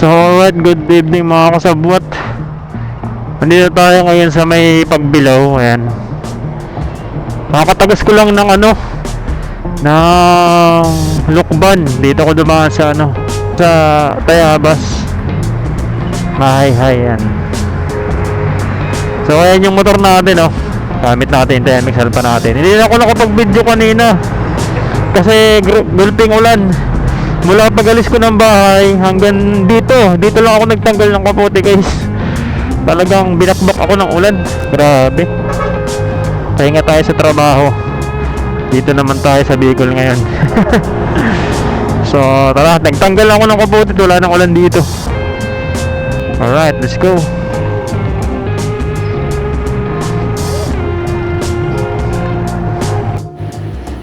So alright, good evening mga kasabwat. Nandito tayo ngayon sa may pagbilaw Ayan. Makakatagas ko lang ng ano ng lukban. Dito ko dumaan sa ano sa Tayabas. Mahay-hay yan so ayan yung motor natin oh. Gamit natin TMX pa natin. Hindi na ako nakapag video kanina. Kasi gulping ulan mula pagalis ko ng bahay hanggang dito dito lang ako nagtanggal ng kapote guys. Talagang binakbak ako ng ulan. Grabe. Pahinga tayo sa trabaho. Dito naman tayo sa Bicol ngayon. So tara nagtanggal ako ng kapote wala nang ulan dito. Alright let's go.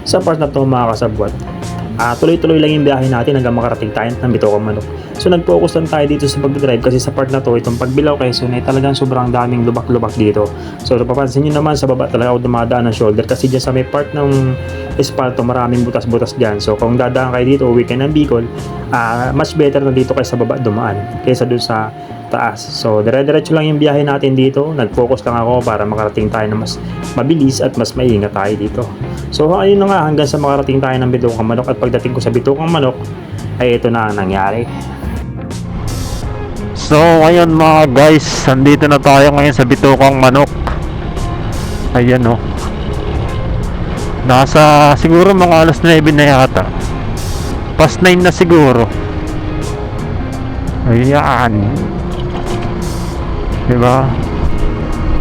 Sa part na to mga kasabwat, ah tuloy-tuloy lang yung biyahe natin hanggang makarating tayo ng Bitoka Manok. So nag-focus lang tayo dito sa pag-drive kasi sa part na to, itong pagbilaw Quezon ay talagang sobrang daming lubak-lubak dito. So napapansin nyo naman sa baba talaga ako dumadaan ng shoulder kasi dyan sa may part ng espalto maraming butas-butas dyan. So kung dadaan kayo dito, kayo ng Bicol, ah much better na dito kayo sa baba dumaan kaysa dun sa taas. So, dire-diretso lang yung biyahe natin dito. Nag-focus lang ako para makarating tayo na mas mabilis at mas maingat tayo dito. So, ayun na nga hanggang sa makarating tayo ng Bitokang Manok at pagdating ko sa Bitokang Manok ay ito na ang nangyari. So ngayon mga guys, nandito na tayo ngayon sa Bitukang Manok. Ayan oh. Nasa siguro mga alas 9 na yata. Past 9 na siguro. Ayan. Diba?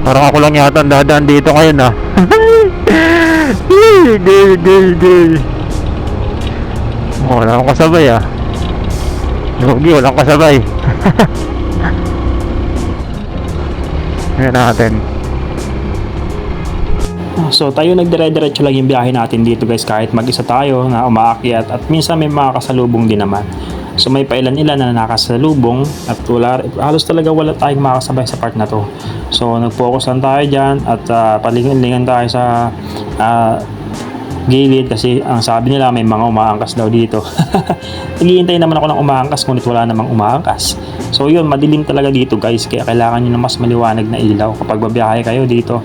Parang ako lang yata ang dadaan dito ngayon ah. gay, gay, gay. Oh, wala akong kasabay ah. Lugi, walang kasabay. Ngayon natin. So tayo nagdire-diretso lang yung biyahe natin dito guys kahit mag-isa tayo na umaakyat at minsan may mga kasalubong din naman. So may pailan-ilan na nakasalubong at wala, halos talaga wala tayong makasabay sa part na to. So nag-focus lang tayo dyan at uh, palingan-lingan tayo sa ah, gilid kasi ang sabi nila may mga umaangkas daw dito. Naghihintay naman ako ng umaangkas ngunit wala namang umaangkas. So yun, madilim talaga dito guys kaya kailangan nyo ng mas maliwanag na ilaw kapag babiyahe kayo dito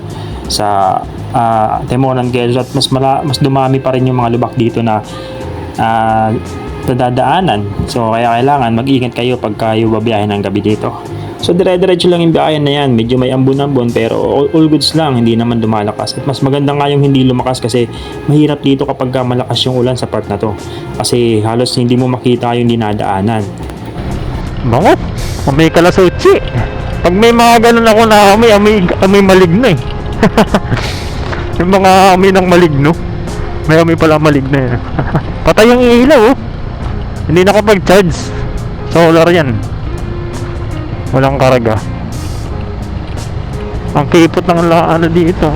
sa uh, Temonan Quezon at mas, mala, mas dumami pa rin yung mga lubak dito na ah, nadadaanan. So kaya kailangan mag-ingat kayo pag kayo babiyahe ng gabi dito. So dire-diretso lang yung biyahe na yan. Medyo may ambon-ambon pero all, goods lang. Hindi naman lumalakas. At mas maganda nga yung hindi lumakas kasi mahirap dito kapag ka malakas yung ulan sa part na to. Kasi halos hindi mo makita yung dinadaanan. Bango. Amoy kalasuchi. Pag may mga ganun ako na amoy, amoy, amoy maligno eh. yung mga amoy ng maligno. May amoy pala maligno eh. Patay yung ilaw oh. Hindi nakapag-charge. Solar yan. Walang karga. Ang kipot ng la- ano dito.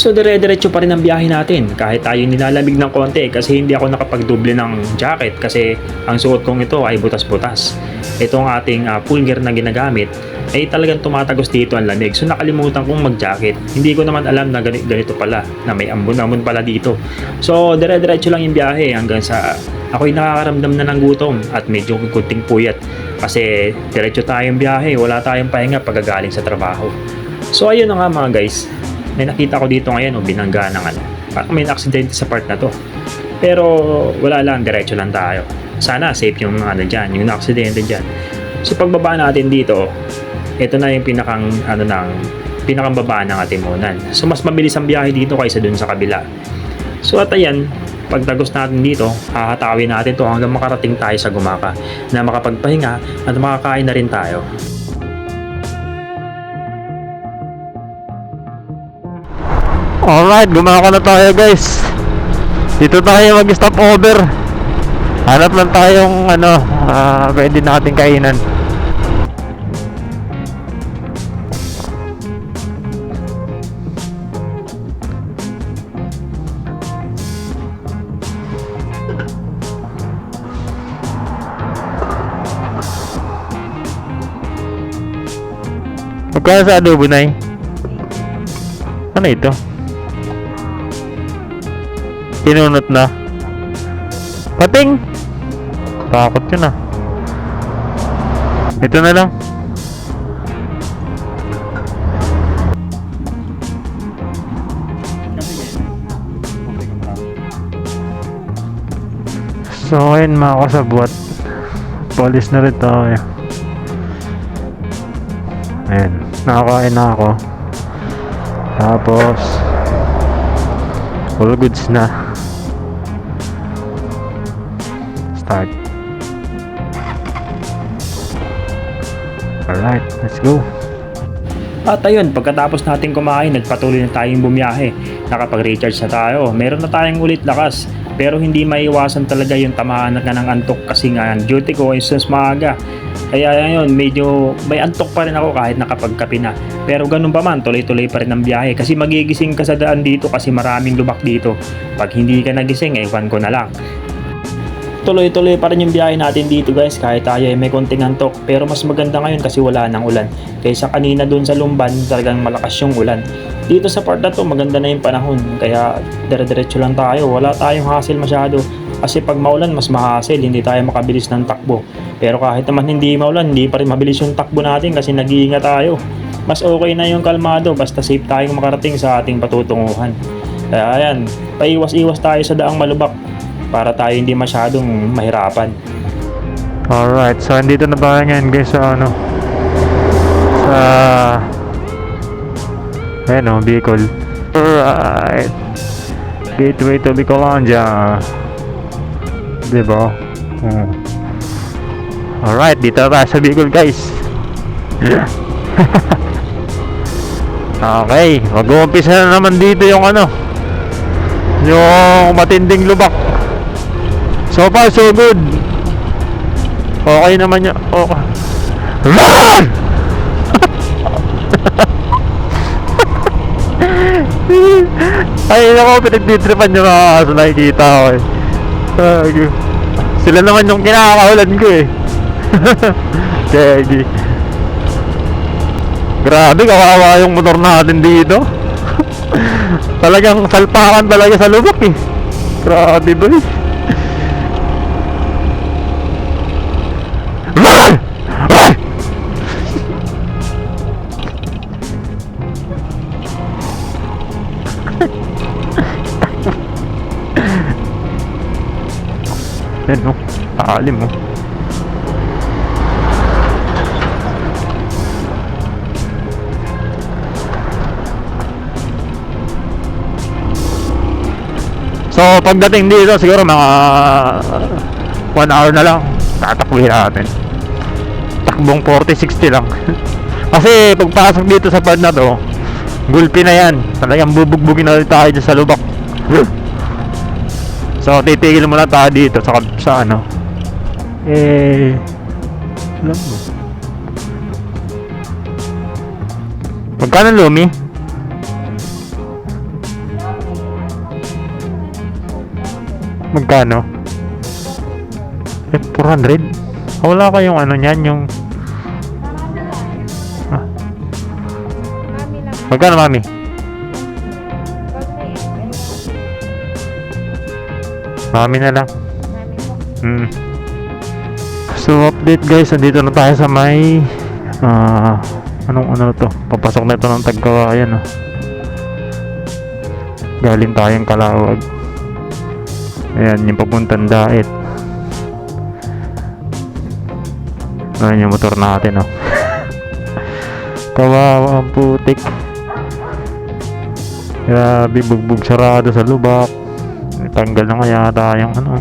So dire-diretso pa rin ang biyahe natin kahit tayo nilalamig ng konti kasi hindi ako nakapagdoble ng jacket kasi ang suot kong ito ay butas-butas. Itong ating uh, full gear na ginagamit ay talagang tumatagos dito ang lamig. So nakalimutan kong mag-jacket. Hindi ko naman alam na ganito, ganito pala, na may ambon-ambon pala dito. So dire-diretso lang yung biyahe hanggang sa ako'y nakakaramdam na ng gutom at medyo kunting puyat kasi diretso tayong biyahe, wala tayong pahinga pagkagaling sa trabaho. So ayun na nga mga guys, may nakita ko dito ngayon o binangga ng ano. Parang may aksidente sa part na to. Pero wala lang, diretso lang tayo. Sana safe yung ano dyan, yung aksidente dyan. So pagbaba natin dito, ito na yung pinakang ano ng pinakang baba ng Atimunan. So mas mabilis ang biyahe dito kaysa dun sa kabila. So at ayan, pagtagos natin dito, hahatawin natin to hanggang makarating tayo sa Gumaka na makapagpahinga at makakain na rin tayo. Alright, gumaka na tayo guys. Dito tayo mag-stop over. Hanap lang tayong ano, ah, pwede nating kainan. Magkano sa adobo na Ano ito? Pinunot na. Pating! Takot yun ah. Ito na lang. So ayun mga kasabwat Polis na rin tayo Ayan Nakakain na ako Tapos All goods na Start Alright, let's go At ayun, pagkatapos natin kumain, nagpatuloy na tayong bumiyahe. Nakapag-recharge na tayo. Meron na tayong ulit lakas. Pero hindi maiwasan talaga yung tamaan na ng antok kasi nga duty ko is mas maaga. Kaya ayun, medyo may antok pa rin ako kahit nakapagkape na. Pero ganun pa man, tuloy-tuloy pa rin ang biyahe. Kasi magigising ka sa daan dito kasi maraming lubak dito. Pag hindi ka nagising, ewan ko na lang. Tuloy-tuloy pa rin yung biyahe natin dito guys kahit tayo ay may konting antok. Pero mas maganda ngayon kasi wala nang ulan. Kaysa kanina doon sa Lumban talagang malakas yung ulan. Dito sa part na to maganda na yung panahon. Kaya dire-diretso lang tayo. Wala tayong hassle masyado. Kasi pag maulan mas mahassle. Hindi tayo makabilis ng takbo. Pero kahit naman hindi maulan hindi pa rin mabilis yung takbo natin kasi nag-iingat tayo. Mas okay na yung kalmado basta safe tayong makarating sa ating patutunguhan. Kaya ayan, paiwas-iwas tayo sa daang malubak para tayo hindi masyadong mahirapan. Alright, so andito na tayo ngayon guys sa ano Sa Ayan o, Bicol Alright Gateway to Bicolandia Diba? Oh. Alright, dito na sa Bicol guys Okay, mag-uumpisa na naman dito yung ano Yung matinding lubak So far, so good Okay naman yun. Okay. Run! Ay, ako, pinagtitripan yung mga aso nakikita ko eh. Ay, Sila naman yung kinakaulan ko eh. Kegi. Grabe, kawawa yung motor natin dito. Talagang salpakan talaga sa lubak eh. Grabe ba No, paalim mo. So pagdating dito siguro mga 1 hour na lang tatakbuhin natin. Takbong 40-60 lang. Kasi pagpasok dito sa pad na to, gulpi na yan. Talagang bubugbugin na tayo sa lubak. so titigil muna tayo dito sa, sa ano. Eh, alam mo. Magkano lumi? Magkano? Eh, 400? Ah, Wala kayong ano niyan, yung... Ah, magkano, mami? Mami na lang. mami po. Hmm. So, update guys, andito na tayo sa may... Ah... anong ano to? Papasok na ito ng Tagkawayan, oh. Galing tayong Kalawag. Ayan, yung papuntang Dait. Ayan yung motor natin, oh. Kawawa ang putik. Grabe, bugbog sarado sa lubak. Tanggal na kaya tayong ano.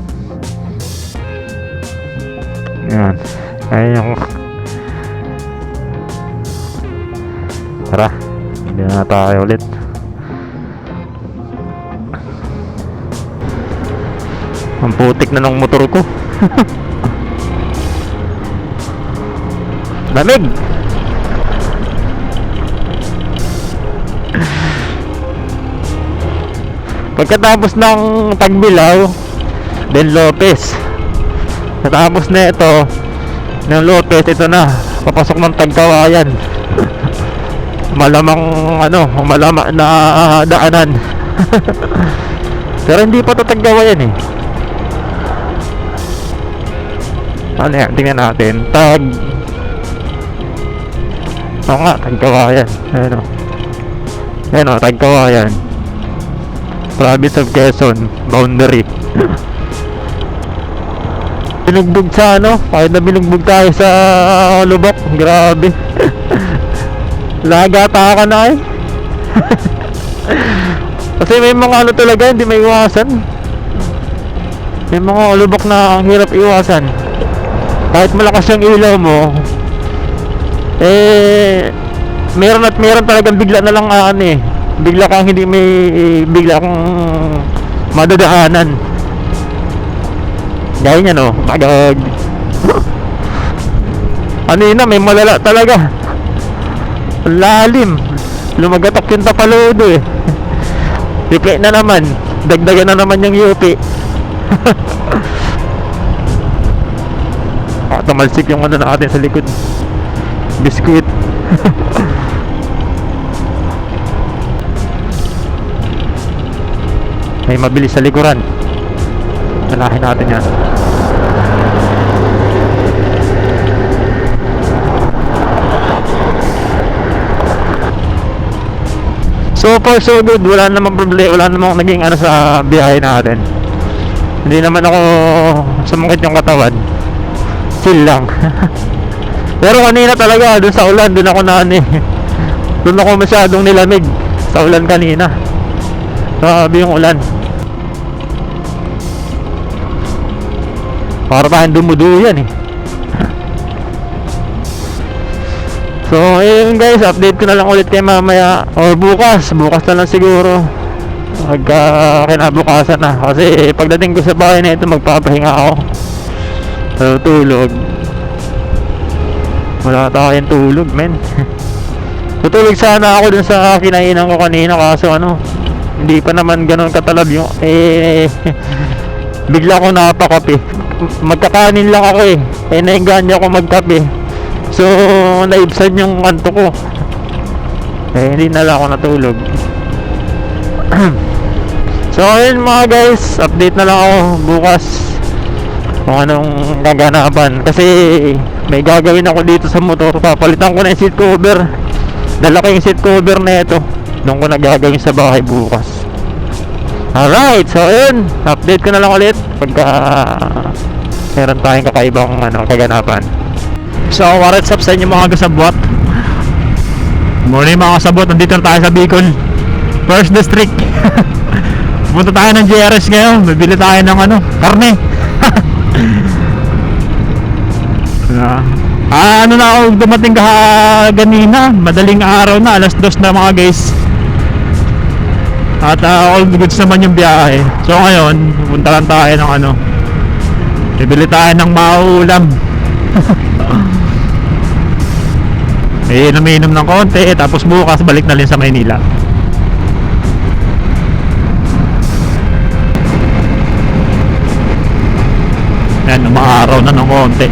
Yan. Ayan yung... Tara. Hindi na tayo ulit. Ang putik na ng motor ko. Lamig! Pagkatapos ng Tagbilaw, then Lopez. Natapos na ito ng Lopez, ito na. Papasok ng Tagkawayan. malamang ano, malamang na daanan. Pero hindi pa to Tagkawayan eh. Ano yan? Tingnan natin. Tag. Oo nga, tag kawayan. Ayan o. Ayan o, tag kawayan. Province of Quezon. Boundary. binugbog sa ano? Kahit na binugbog tayo sa lubok. Grabe. Lagata ka na eh. Kasi may mga ano talaga, hindi may iwasan. May mga lubok na ang hirap iwasan. Kahit malakas yung ilaw mo, eh, meron at meron talagang bigla na lang ah, ano eh. Bigla kang hindi may, bigla kang madadaanan. Gaya niya no, magag. ano yun na, may malala talaga. Lalim. Lumagatok yung tapalodo eh. Replay na naman. Dagdagan na naman yung UP. ah, tumalsik yung ano natin sa likod. Biskuit. May mabilis sa likuran. Nalahin natin yan. So far so good, wala namang problema, wala namang naging ano sa biyahe natin. Hindi naman ako sumakit yung katawan. Chill lang. Pero kanina talaga, dun sa ulan, dun ako na ano eh. Dun ako masyadong nilamig sa ulan kanina. Grabe yung ulan. Para tayong dumuduyan eh. So, ayun guys, update ko na lang ulit kayo mamaya or bukas, bukas na lang siguro. Magka kinabukasan na kasi pagdating ko sa bahay na ito magpapahinga ako. Tutulog. Wala tayong tulog, men. Tutulog sana ako dun sa kinainan ko kanina kaso ano, hindi pa naman ganun katalab yung eh bigla ko napakape. Magkakanin lang ako eh. Eh nainganyo ako magkape. So, naibsan yung kanto ko. Eh, hindi na lang ako natulog. so, ayun mga guys, update na lang ako bukas kung anong gaganapan. Kasi, may gagawin ako dito sa motor. Papalitan ko na yung seat cover. Dala ko yung seat cover na ito. Doon ko na gagawin sa bahay bukas. Alright, so ayun, update ko na lang ulit pagka meron tayong kakaibang ano, kaganapan. So, what's up sa inyo mga kasabwat? Morning mga kasabwat, nandito na tayo sa Bicol. First District. Pupunta tayo ng JRS ngayon, bibili tayo ng ano, karne. Ah, ah, ano na ako dumating ka ganina, madaling araw na, alas dos na mga guys At ah, all goods naman yung biyahe So ngayon, pupunta lang tayo ng ano Bibili tayo ng maulam Eh, naminom ng konti, tapos bukas balik na rin sa Maynila. Yan, umaaraw na ng konti.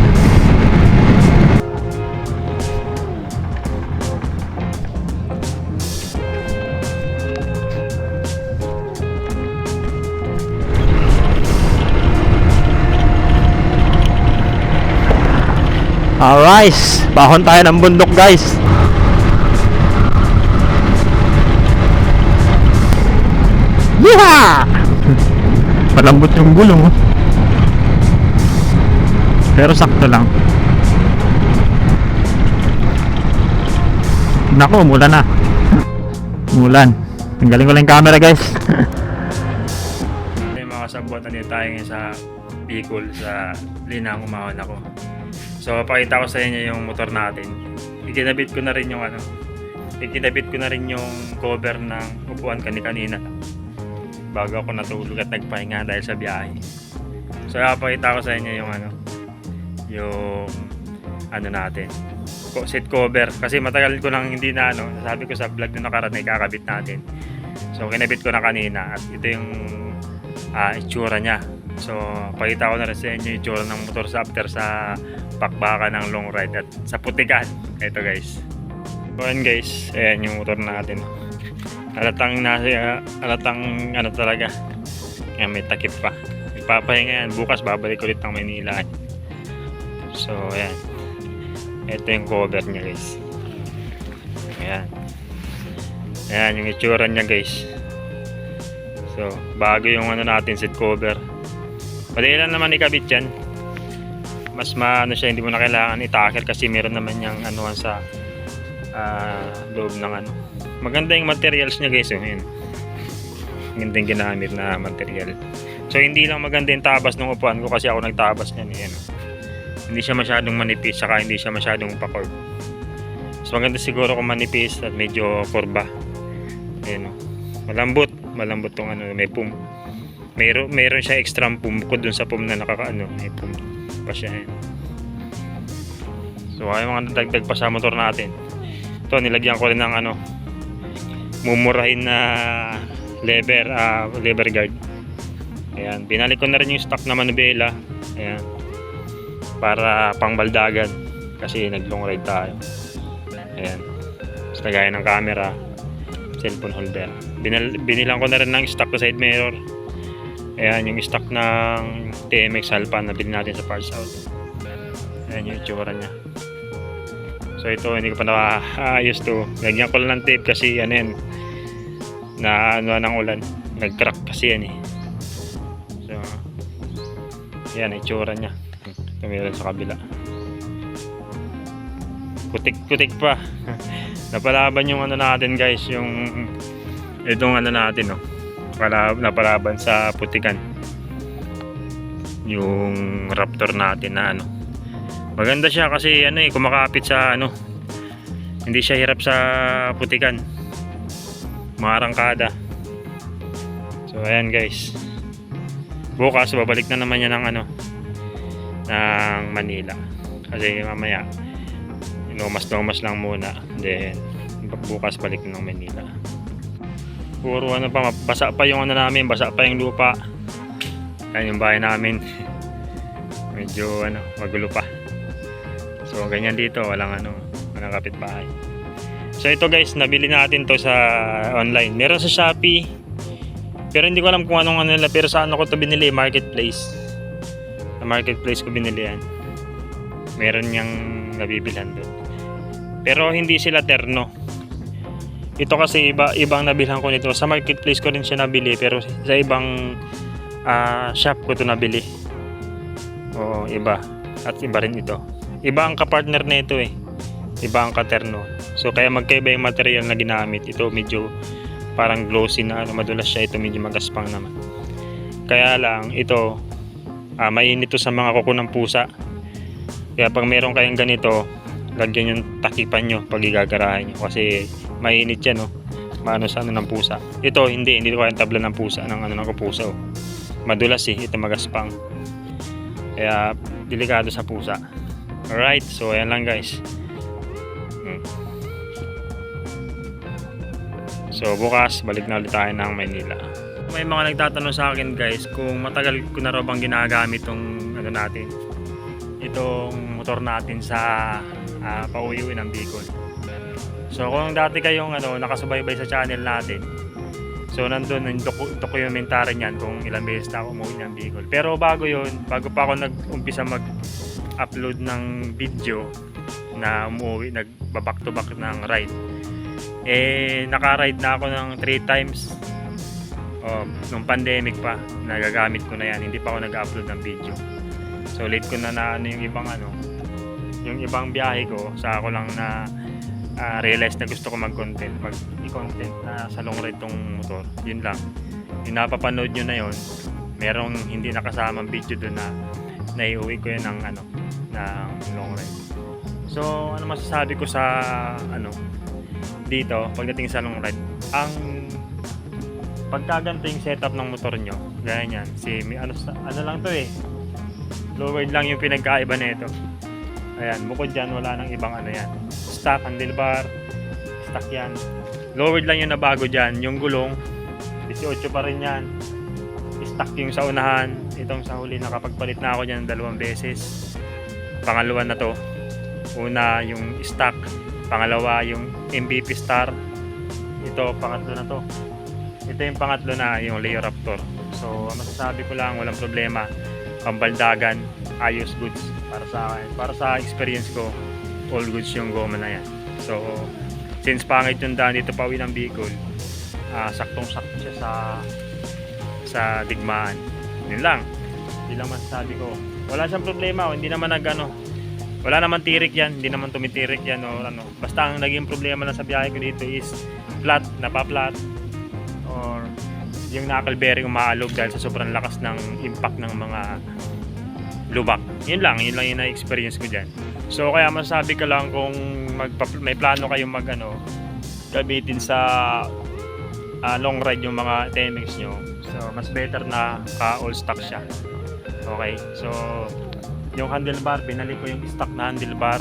Alright, bahon tayo ng bundok guys. Yeehaw! Malambot yung gulong. oh. Pero sakto lang. Nako, umulan na. Umulan. Tanggalin ko lang yung camera guys. May mga sabot na dito tayo ngayon sa Bicol sa Linang umahon ako. So pakita ko sa inyo yung motor natin. Ikinabit ko na rin yung ano. Ikinabit ko na rin yung cover ng upuan kani kanina. Bago ako natulog at nagpahinga dahil sa biyahe. So pakita ko sa inyo yung ano yung ano natin seat cover kasi matagal ko nang hindi na ano sabi ko sa vlog na nakaraan ay kakabit natin so kinabit ko na kanina at ito yung ah, itsura niya so pakita ko na rin sa inyo yung itsura ng motor sa after sa pakbaka ng long ride at sa putikan ito guys so ayan guys ayan yung motor natin halatang nasa halatang ano talaga Ayan, may takip pa ipapahinga yan bukas babalik ulit ng Maynila So, ayan. Ito yung cover niya guys. Ayan. Ayan yung itsura niya guys. So, bago yung ano natin seat cover. Madali lang naman ikabit yan. Mas maano siya, hindi mo na kailangan itakil kasi meron naman yung anuhan sa ah, loob ng ano. Maganda yung materials niya guys. Oh, yun. Maganda yung ginamit na material. So, hindi lang maganda yung tabas ng upuan ko kasi ako nagtabas niyan. Yan. Hindi siya masyadong manipis, saka hindi siya masyadong pa-curve. So, maganda siguro kung manipis at medyo kurba. Ayan, oh. Malambot. Malambot tong ano, may pum. Mayroon, mayroon siya extra pum bukod dun sa pum na nakakaano. May pum pa siya. Ayan. So, ay mga dagdag pa sa motor natin. Ito, nilagyan ko rin ng ano, mumurahin na lever, ah, lever guard. Ayan, binalik ko na rin yung stock na manubela. Ayan. Para pangbaldagan kasi nag-long ride tayo. Ayan. Tapos lagayan ng camera, cellphone holder. Binal, binilang ko na rin ng stock na side mirror. Ayan, yung stock ng TMX Alpha na bilhin natin sa parts out. Ayan yung itsura niya. So ito, hindi ko pa nakaayos to. Lagyan ko lang ng tape kasi ano yan, na ano ng ulan. Nag-crack kasi yan eh. So, yan, itsura niya. Meron sa kabila. Putik-putik pa. napalaban yung ano natin guys, yung itong ano natin no. Pala, napalaban sa putikan. Yung Raptor natin na ano. Maganda siya kasi ano eh, kumakapit sa ano. Hindi siya hirap sa putikan. Mga arangkada. So ayan guys. Bukas babalik na naman yan ng ano ng Manila. Kasi mamaya inumas-numas lang muna. Then bukas balik na ng Manila. Puro ano pa, basa pa yung ano namin, basa pa yung lupa. Yan yung bahay namin. Medyo ano, magulo pa. So ganyan dito, walang ano, walang kapitbahay. So ito guys, nabili natin to sa online. Meron sa Shopee. Pero hindi ko alam kung anong ano nila. Pero saan ako to binili? Marketplace. Sa marketplace ko binili yan. Meron niyang nabibilhan doon. Pero hindi sila terno. Ito kasi iba, ibang nabilhan ko nito. Sa marketplace ko rin siya nabili. Pero sa ibang ah, shop ko to nabili. Oo, iba. At iba rin ito. Iba ang kapartner na ito eh. Iba ang katerno. So kaya magkaiba yung material na ginamit. Ito medyo parang glossy na ano, madulas siya. Ito medyo magaspang naman. Kaya lang ito ah, mainit to sa mga kuko ng pusa. Kaya pag meron kayong ganito, lagyan yung takipan nyo pag igagarahan nyo. Kasi mainit yan, no? Maano sa ano ng pusa. Ito, hindi. Hindi ko kaya tabla ng pusa, ng ano ng pusa. Oh. Madulas eh. Ito magaspang. Kaya, delikado sa pusa. Alright, so ayan lang guys. Hmm. So bukas, balik na ulit tayo ng Maynila. May mga nagtatanong sa akin guys kung matagal ko na raw bang ginagamit itong ano natin. Itong motor natin sa uh, pauwiin ng Bicol. So kung dati kayong ano, nakasubaybay sa channel natin, so nandun yung doku- dokumentary niyan kung ilang beses na ako umuwi ng Bicol. Pero bago yon bago pa ako nag-umpisa mag-upload ng video na umuwi, nagbaback to back ng ride, eh naka-ride na ako ng 3 times oh, nung pandemic pa nagagamit ko na yan hindi pa ako nag-upload ng video so late ko na na ano yung ibang ano yung ibang biyahe ko sa ako lang na ah, realize na gusto ko mag-content mag i-content na sa long ride tong motor. Yun lang. Yung napapanood nyo na yun merong hindi nakasamang video doon na naiuwi ko yun ng ano ng long ride. So ano masasabi ko sa ano dito pagdating sa long ride? Ang pagkaganto yung setup ng motor nyo gaya nyan si ano, ano lang to eh lowered lang yung pinagkaiba nito ayan bukod dyan wala nang ibang ano yan. Stock handlebar stock yan. Lowered lang yung nabago dyan yung gulong. 18 pa rin yan. Stock yung sa unahan. Itong sa huli nakapagpalit na ako dyan dalawang beses. Pangalawa na to. Una yung stock. Pangalawa yung MVP Star. Ito pangatlo na to. Ito yung pangatlo na yung Leo Raptor. So masasabi ko lang walang problema. Pambaldagan ayos goods para sa akin. Para sa experience ko, all goods yung goma na yan. So, since pangit yung daan dito pauwi ng Bicol, ah, saktong-sakto siya sa sa digmaan. Yun lang. Yun lang masasabi ko. Wala siyang problema, o hindi naman nagano. Wala naman tirik yan, hindi naman tumitirik yan o ano. Basta ang naging problema lang sa biyahe ko dito is flat, napaplat or yung knuckle bearing umaalog dahil sa sobrang lakas ng impact ng mga lubak. Yun lang, yun lang yung na-experience ko dyan. So kaya masasabi ko lang kung magpa- may plano kayong mag ano, gamitin sa ah, long ride yung mga TMX nyo. So mas better na ka all stock siya. Okay, so yung handlebar, binalik ko yung stock na handlebar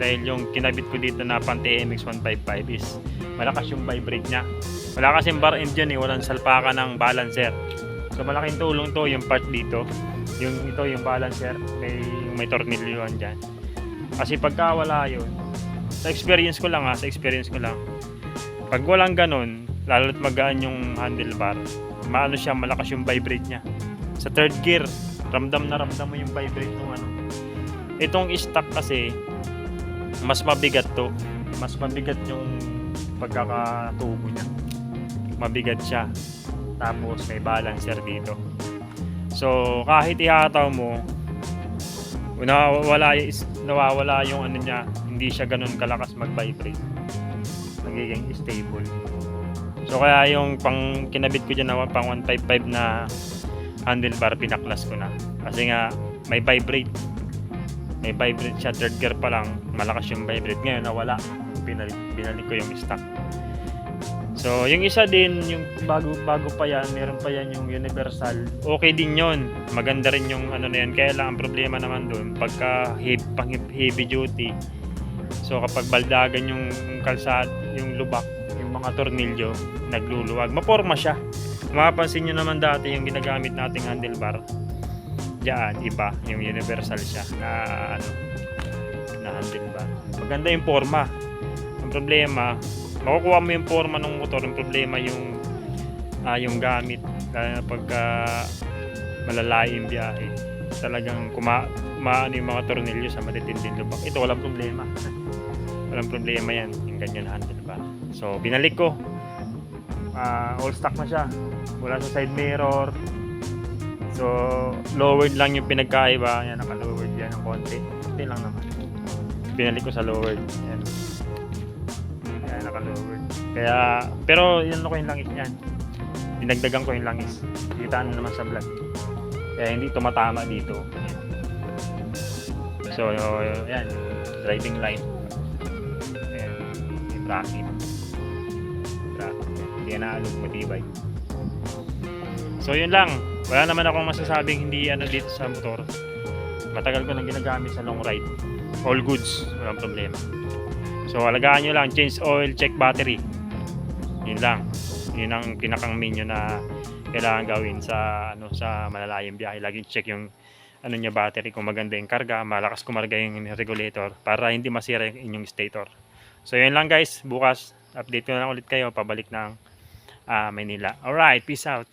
dahil yung kinabit ko dito na pan TMX 155 is malakas yung vibrate niya. Wala kasing bar end dyan eh, walang salpakan ng balancer. So malaking tulong to yung part dito. Yung ito yung balancer, may may tornilyo yan dyan. Kasi pagka wala yun, sa experience ko lang ha, sa experience ko lang. Pag walang ganun, lalo't magaan yung handlebar, maano siya, malakas yung vibrate niya. Sa third gear, ramdam na ramdam mo yung vibrate ng ano. Itong stock kasi, mas mabigat to. Mas mabigat yung pagkakatubo niya. Mabigat siya. Tapos may balancer dito. So, kahit ihataw mo, nawawala, nawawala yung ano niya, hindi siya ganun kalakas mag-vibrate. Nagiging stable. So, kaya yung pang kinabit ko dyan na pang 155 na handlebar, pinaklas ko na. Kasi nga, may vibrate. May vibrate siya, third gear pa lang, malakas yung vibrate. Ngayon, nawala. Binalik, binalik ko yung stock. So, yung isa din, yung bago bago pa yan, meron pa yan yung universal. Okay din yon Maganda rin yung ano na yan. Kaya lang, ang problema naman doon, pagka heavy, pang heavy duty, so kapag baldagan yung kalsat, yung lubak, yung mga tornilyo, nagluluwag, maporma siya. Mapapansin nyo naman dati yung ginagamit nating handlebar. Diyan, iba, yung universal siya na ano, na handlebar. Maganda yung forma. Problema, makukuha mo yung forma ng motor. Ang problema yung ah, yung gamit. Lalo na pagka malalayo yung biyahe. Talagang kuma kumaano yung mga tornilyo sa matitinding lubak. Ito walang problema. walang problema yan. Yung ganyan handlebar. So, binalik ko. Ah, all stock na siya. Wala sa side mirror. So, lowered lang yung pinagkaiba. Yan, naka-lowered yan ng konti. Konti lang naman. Binalik ko sa lowered. Yan. Yan, naka-lowered. Kaya, pero yun ko yung langis niyan. Dinagdagan ko yung langis. Kitaan na naman sa vlog. Kaya hindi tumatama dito. So, yan. Driving line. Ayan. Yung bracket. Bracket. Hindi yan naalog matibay. So, yun lang. Wala naman akong masasabing hindi ano dito sa motor. Matagal ko nang ginagamit sa long ride. All goods. Walang problema. So alagaan nyo lang, change oil, check battery. Yun lang. Yun ang pinakang main na kailangan gawin sa ano sa malalayong biyahe. Laging check yung ano niya battery kung maganda yung karga, malakas kumarga yung regulator para hindi masira yung inyong stator. So yun lang guys, bukas update ko na lang ulit kayo pabalik ng ah, uh, Manila. Alright, peace out.